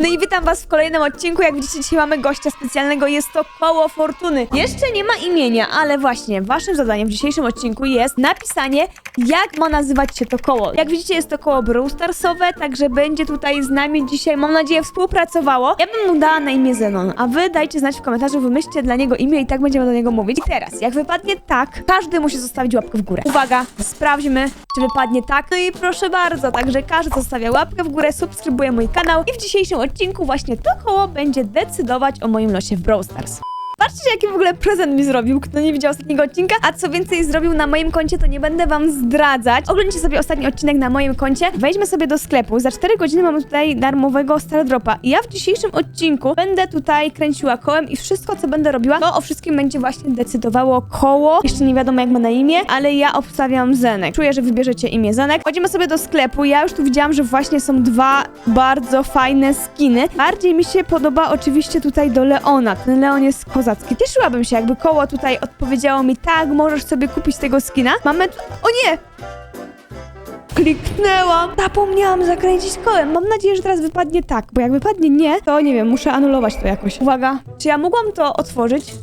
No i witam was w kolejnym odcinku. Jak widzicie, dzisiaj mamy gościa specjalnego. Jest to koło fortuny. Jeszcze nie ma imienia, ale właśnie waszym zadaniem w dzisiejszym odcinku jest napisanie, jak ma nazywać się to koło. Jak widzicie, jest to koło Brawl Starsowe, także będzie tutaj z nami dzisiaj, mam nadzieję, współpracowało. Ja bym mu dała na imię Zenon, a wy dajcie znać w komentarzu, wymyślcie dla niego imię i tak będziemy do niego mówić. I teraz, jak wypadnie tak, każdy musi zostawić łapkę w górę. Uwaga, sprawdźmy, czy wypadnie tak. No i proszę bardzo, także każdy zostawia łapkę w górę, subskrybuje mój kanał i w dzisiejszym odcinku właśnie to koło będzie decydować o moim losie w Brawl Stars. Patrzcie, jaki w ogóle prezent mi zrobił, kto nie widział ostatniego odcinka, a co więcej zrobił na moim koncie, to nie będę wam zdradzać. Oglądajcie sobie ostatni odcinek na moim koncie, wejdźmy sobie do sklepu. Za 4 godziny mamy tutaj darmowego Star Dropa. I ja w dzisiejszym odcinku będę tutaj kręciła kołem i wszystko, co będę robiła, to o wszystkim będzie właśnie decydowało koło. Jeszcze nie wiadomo, jak ma na imię, ale ja obstawiam Zenek. Czuję, że wybierzecie imię Zenek. Chodzimy sobie do sklepu. Ja już tu widziałam, że właśnie są dwa bardzo fajne skiny. Bardziej mi się podoba oczywiście tutaj do Leona. Ten Leon jest kozacki. Cieszyłabym się, jakby koło tutaj odpowiedziało mi, tak, możesz sobie kupić tego skina. Mamy. O nie! Kliknęłam! Zapomniałam zakręcić kołem. Mam nadzieję, że teraz wypadnie tak, bo jak wypadnie nie, to nie wiem, muszę anulować to jakoś. Uwaga, czy ja mogłam to otworzyć?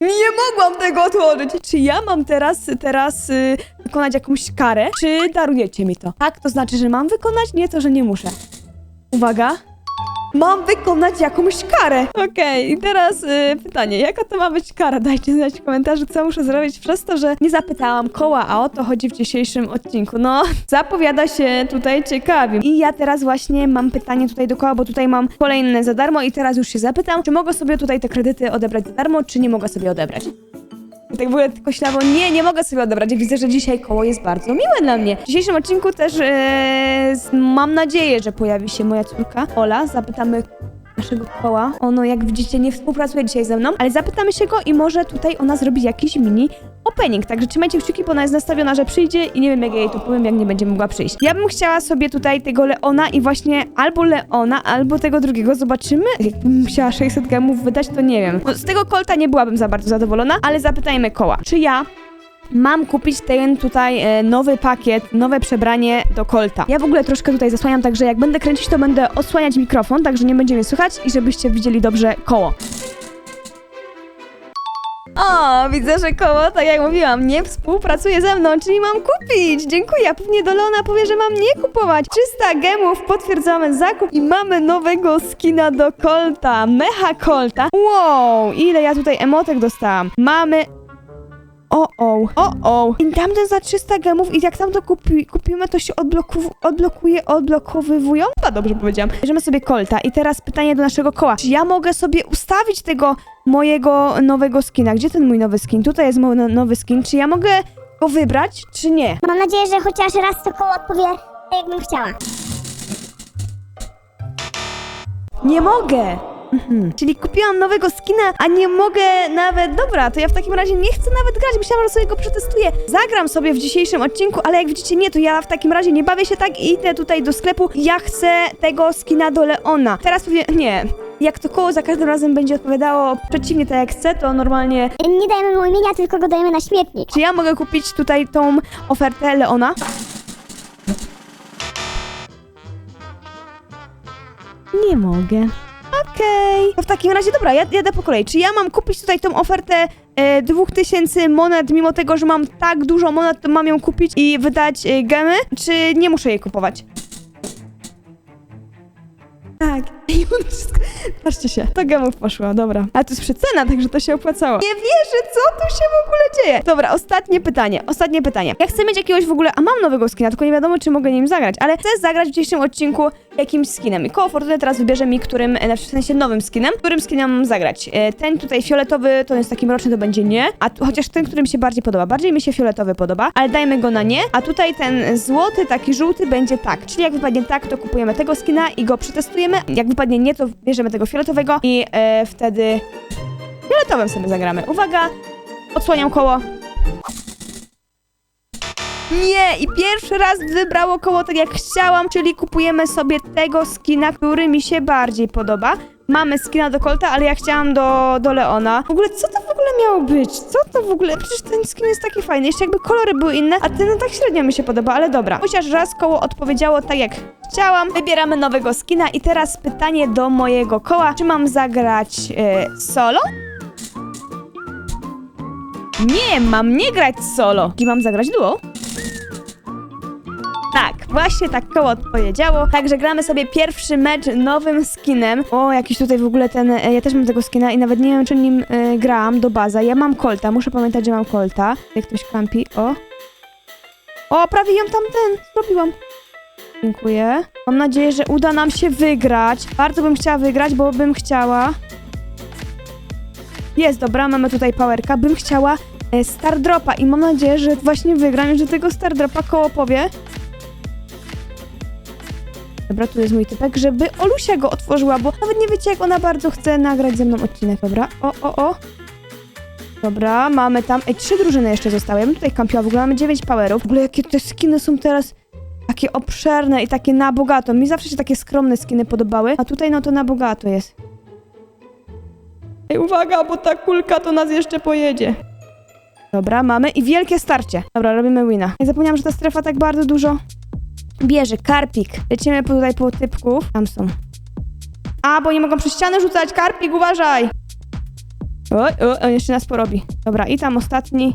Nie mogłam tego otworzyć! Czy ja mam teraz, teraz y, wykonać jakąś karę? Czy darujecie mi to? Tak, to znaczy, że mam wykonać? Nie, to, że nie muszę. Uwaga. Mam wykonać jakąś karę. Okej, i teraz y, pytanie, jaka to ma być kara? Dajcie znać w komentarzu, co muszę zrobić przez to, że nie zapytałam koła, a o to chodzi w dzisiejszym odcinku. No, zapowiada się tutaj ciekawie. I ja teraz właśnie mam pytanie tutaj do koła, bo tutaj mam kolejne za darmo i teraz już się zapytam, czy mogę sobie tutaj te kredyty odebrać za darmo, czy nie mogę sobie odebrać. Tak ogóle tylko ślawo, nie, nie mogę sobie odebrać. Widzę, że dzisiaj koło jest bardzo miłe dla mnie. W dzisiejszym odcinku też e, mam nadzieję, że pojawi się moja córka Ola. Zapytamy naszego koła. Ono, jak widzicie, nie współpracuje dzisiaj ze mną, ale zapytamy się go i może tutaj ona zrobi jakiś mini opening. Także trzymajcie kciuki, bo ona jest nastawiona, że przyjdzie i nie wiem, jak ja jej to powiem, jak nie będzie mogła przyjść. Ja bym chciała sobie tutaj tego Leona i właśnie albo Leona, albo tego drugiego. Zobaczymy. Jakbym musiała 600 gemów wydać, to nie wiem. Z tego kolta nie byłabym za bardzo zadowolona, ale zapytajmy koła. Czy ja Mam kupić ten tutaj e, nowy pakiet, nowe przebranie do kolta. Ja w ogóle troszkę tutaj zasłaniam, także jak będę kręcić, to będę osłaniać mikrofon, także nie będzie mnie słychać i żebyście widzieli dobrze koło. O, widzę, że koło, tak jak mówiłam, nie współpracuje ze mną, czyli mam kupić. Dziękuję. A Pewnie do Leona powie, że mam nie kupować. 300 gemów, potwierdzamy zakup i mamy nowego skina do kolta. Mecha kolta. Wow, ile ja tutaj emotek dostałam. Mamy o, o, o, o. I tamten za 300 gemów i jak tam to kupi, kupimy, to się odbloku, odblokuje, odblokowywują? Chyba dobrze powiedziałam. Bierzemy sobie kolta i teraz pytanie do naszego koła. Czy ja mogę sobie ustawić tego mojego nowego skina? Gdzie ten mój nowy skin? Tutaj jest mój no, nowy skin. Czy ja mogę go wybrać, czy nie? Mam nadzieję, że chociaż raz to koło odpowie tak, jakbym chciała. Nie mogę! Mhm. Czyli kupiłam nowego skina, a nie mogę nawet. Dobra, to ja w takim razie nie chcę nawet grać. Myślałam, że sobie go przetestuję. Zagram sobie w dzisiejszym odcinku, ale jak widzicie, nie, to ja w takim razie nie bawię się tak i idę tutaj do sklepu. Ja chcę tego skina do Leona. Teraz powiem. Nie. Jak to koło za każdym razem będzie odpowiadało przeciwnie tak jak chcę, to normalnie. Nie dajemy mu imienia, tylko go dajemy na śmietnik. Czy ja mogę kupić tutaj tą ofertę Leona? Nie mogę. Okej. To w takim razie, dobra, ja jadę po kolei. Czy ja mam kupić tutaj tą ofertę e, 2000 monet, mimo tego, że mam tak dużo monet, to mam ją kupić i wydać e, gemy? Czy nie muszę jej kupować? Tak. I on wszystko... Patrzcie się, to gemów poszło, dobra. Ale to jest przecena, także to się opłacało. Nie wierzę, co tu się w ogóle dzieje. Dobra, ostatnie pytanie, ostatnie pytanie. Ja chcę mieć jakiegoś w ogóle, a mam nowego skina, tylko nie wiadomo, czy mogę nim zagrać, ale chcę zagrać w dzisiejszym odcinku jakimś skinem. I koło Fortuny teraz wybierze mi, którym, e, w sensie nowym skinem, którym skinem mam zagrać. E, Ten tutaj fioletowy, to jest taki mroczny, to będzie nie, a tu, chociaż ten, który mi się bardziej podoba. Bardziej mi się fioletowy podoba, ale dajmy go na nie, a tutaj ten złoty, taki żółty będzie tak. Czyli jak wypadnie tak, to kupujemy tego skina i go przetestujemy. Jak wypadnie nie, to bierzemy tego fioletowego i e, wtedy fioletowym sobie zagramy. Uwaga, odsłaniam koło. Nie, i pierwszy raz wybrało koło tak jak chciałam, czyli kupujemy sobie tego skina, który mi się bardziej podoba. Mamy skina do Colta, ale ja chciałam do, do Leona. W ogóle, co to w ogóle miało być? Co to w ogóle? Przecież ten skin jest taki fajny. Jeszcze jakby kolory były inne, a ten no tak średnio mi się podoba, ale dobra. Chociaż raz koło odpowiedziało tak, jak chciałam. Wybieramy nowego skina i teraz pytanie do mojego koła. Czy mam zagrać e, solo? Nie, mam nie grać solo. I mam zagrać duo? Tak, właśnie tak koło odpowiedziało. Także gramy sobie pierwszy mecz nowym skinem. O, jakiś tutaj w ogóle ten. e, Ja też mam tego skina i nawet nie wiem, czy nim e, grałam do baza. Ja mam kolta, muszę pamiętać, że mam kolta. Jak ktoś kampi. O. O, prawie ją tamten zrobiłam. Dziękuję. Mam nadzieję, że uda nam się wygrać. Bardzo bym chciała wygrać, bo bym chciała. Jest, dobra, mamy tutaj powerka. Bym chciała e, Star Dropa i mam nadzieję, że właśnie wygram że tego Star Dropa koło powie. Dobra, tu jest mój typek, żeby Olusia go otworzyła, bo nawet nie wiecie, jak ona bardzo chce nagrać ze mną odcinek. Dobra, o, o, o. Dobra, mamy tam... Ej, trzy drużyny jeszcze zostały. Ja bym tutaj kampiła, w ogóle mamy dziewięć powerów. W ogóle jakie te skiny są teraz takie obszerne i takie na bogato. Mi zawsze się takie skromne skiny podobały, a tutaj no to na bogato jest. Ej, uwaga, bo ta kulka to nas jeszcze pojedzie. Dobra, mamy i wielkie starcie. Dobra, robimy wina. Ja zapomniałam, że ta strefa tak bardzo dużo bierze. Karpik. Lecimy tutaj po typków. Tam są. A, bo nie mogą przez ścianę rzucać. Karpik, uważaj! Oj, oj, on jeszcze nas porobi. Dobra, i tam ostatni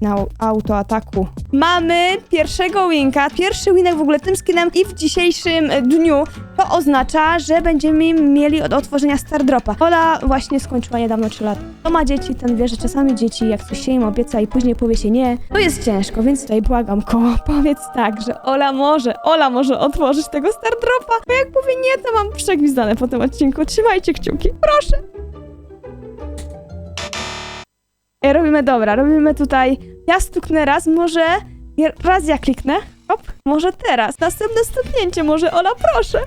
na autoataku. Mamy pierwszego winka, pierwszy winek w ogóle tym skinem i w dzisiejszym dniu. To oznacza, że będziemy mieli od otworzenia Star Dropa. Ola właśnie skończyła niedawno 3 lata. Kto ma dzieci, ten wie, że czasami dzieci, jak coś się im obieca i później powie się nie, to jest ciężko, więc tutaj błagam koło, powiedz tak, że Ola może, Ola może otworzyć tego Star Dropa, bo jak powie nie, to mam przegwizdane po tym odcinku. Trzymajcie kciuki, proszę. Robimy dobra, robimy tutaj. Ja stuknę raz, może raz ja kliknę. Hop, może teraz. Następne stuknięcie, może Ola, proszę.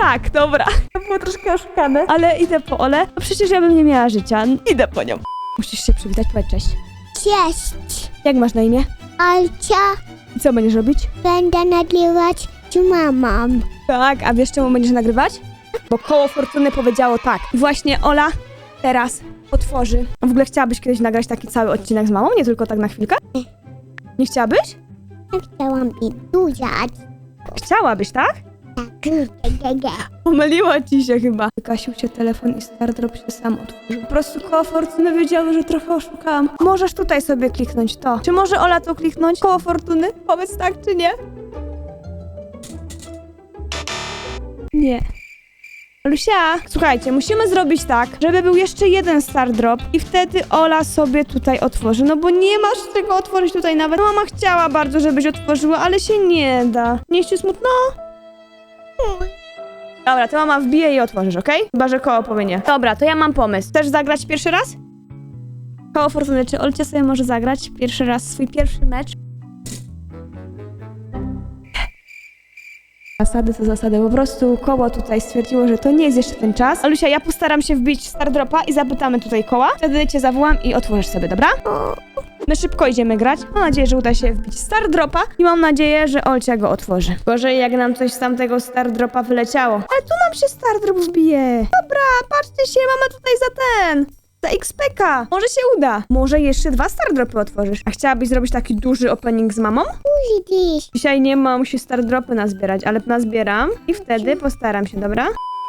Tak, dobra. To było troszkę oszukane, ale idę po Ole. No przecież ja bym nie miała życia. Idę po nią. Musisz się przywitać, powiedz cześć. Cześć, Jak masz na imię? Alcia, I co będziesz robić? będę nagrywać z mamą. Tak, a wiesz czemu będziesz nagrywać? Bo koło fortuny powiedziało tak. I właśnie Ola teraz otworzy. W ogóle chciałabyś kiedyś nagrać taki cały odcinek z mamą, nie tylko tak na chwilkę? Nie chciałabyś? Chciałam być duża. Chciałabyś, tak? Pomyliło ci się chyba. Wykasił się telefon i Stardrop się sam otworzył. Po prostu koło fortuny wiedziały, że trochę oszukałam. Możesz tutaj sobie kliknąć to. Czy może Ola to kliknąć? Koło fortuny? Powiedz tak czy nie? Nie. Lusia, słuchajcie, musimy zrobić tak, żeby był jeszcze jeden Star Drop i wtedy Ola sobie tutaj otworzy, no bo nie masz czego otworzyć tutaj nawet. Mama chciała bardzo, żebyś otworzyła, ale się nie da. Nie ci smutno? Dobra, to mama wbije i otworzysz, okej? Chyba, że koło powie nie. Dobra, to ja mam pomysł. Chcesz zagrać pierwszy raz? Koło Fortuny, czy Olcia sobie może zagrać pierwszy raz swój pierwszy mecz? Zasady to zasady. Po prostu koło tutaj stwierdziło, że to nie jest jeszcze ten czas. Alusia, ja postaram się wbić Stardropa i zapytamy tutaj koła. Wtedy cię zawołam i otworzysz sobie, dobra? My szybko idziemy grać. Mam nadzieję, że uda się wbić Stardropa i mam nadzieję, że Olcia go otworzy. Gorzej jak nam coś z tamtego Stardropa wyleciało. Ale tu nam się Stardrop wbije. Dobra, patrzcie się, mamy tutaj za ten. Za XPK. Może się uda. Może jeszcze dwa Stardropy otworzysz. A chciałabyś zrobić taki duży opening z mamą? Duży dziś. Dzisiaj nie ma, musi Stardropy nazbierać, ale nazbieram i wtedy postaram się, dobra?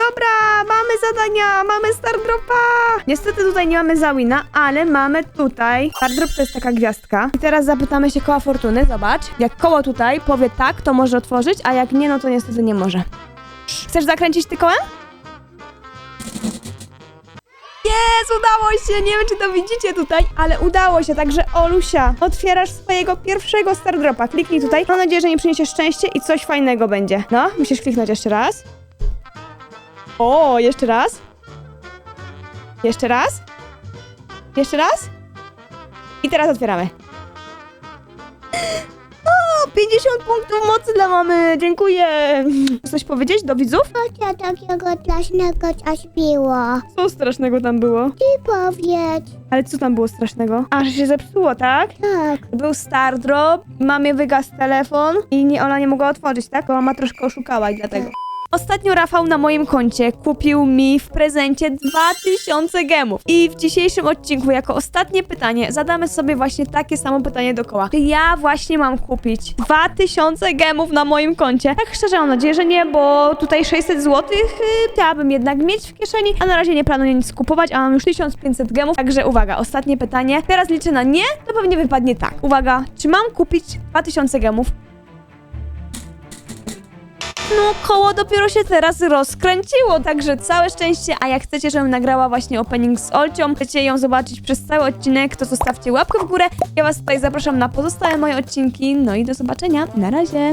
Dobra, mamy zadania, mamy Stardropa! Niestety tutaj nie mamy Zawina, ale mamy tutaj. Stardrop to jest taka gwiazdka. I teraz zapytamy się koła fortuny, zobacz. Jak koło tutaj powie tak, to może otworzyć, a jak nie, no to niestety nie może. Chcesz zakręcić ty kołem? Jest, udało się! Nie wiem, czy to widzicie tutaj, ale udało się, także Olusia, otwierasz swojego pierwszego Stardropa. Kliknij tutaj. Mam nadzieję, że nie przyniesie szczęście i coś fajnego będzie. No, musisz kliknąć jeszcze raz. O, jeszcze raz. Jeszcze raz. Jeszcze raz. I teraz otwieramy. O, 50 punktów mocy dla mamy. Dziękuję. Chcesz coś powiedzieć do widzów? Co takiego strasznego coś było? Co strasznego tam było? Ty powiedz. Ale co tam było strasznego? A, że się zepsuło, tak? Tak. Był Stardrop, mamie wygasł telefon i nie, ona nie mogła otworzyć, tak? Bo mama troszkę oszukała i dlatego. Ostatnio Rafał na moim koncie kupił mi w prezencie 2000 gemów. I w dzisiejszym odcinku, jako ostatnie pytanie, zadamy sobie właśnie takie samo pytanie dokoła. Czy ja właśnie mam kupić 2000 gemów na moim koncie? Tak szczerze mam nadzieję, że nie, bo tutaj 600 zł yy, chciałabym jednak mieć w kieszeni, a na razie nie planuję nic kupować, a mam już 1500 gemów. Także uwaga, ostatnie pytanie. Teraz liczę na nie, to pewnie wypadnie tak. Uwaga, czy mam kupić 2000 gemów? No, koło dopiero się teraz rozkręciło, także całe szczęście. A jak chcecie, żebym nagrała właśnie opening z Olcią, chcecie ją zobaczyć przez cały odcinek, to zostawcie łapkę w górę. Ja was tutaj zapraszam na pozostałe moje odcinki. No i do zobaczenia. Na razie.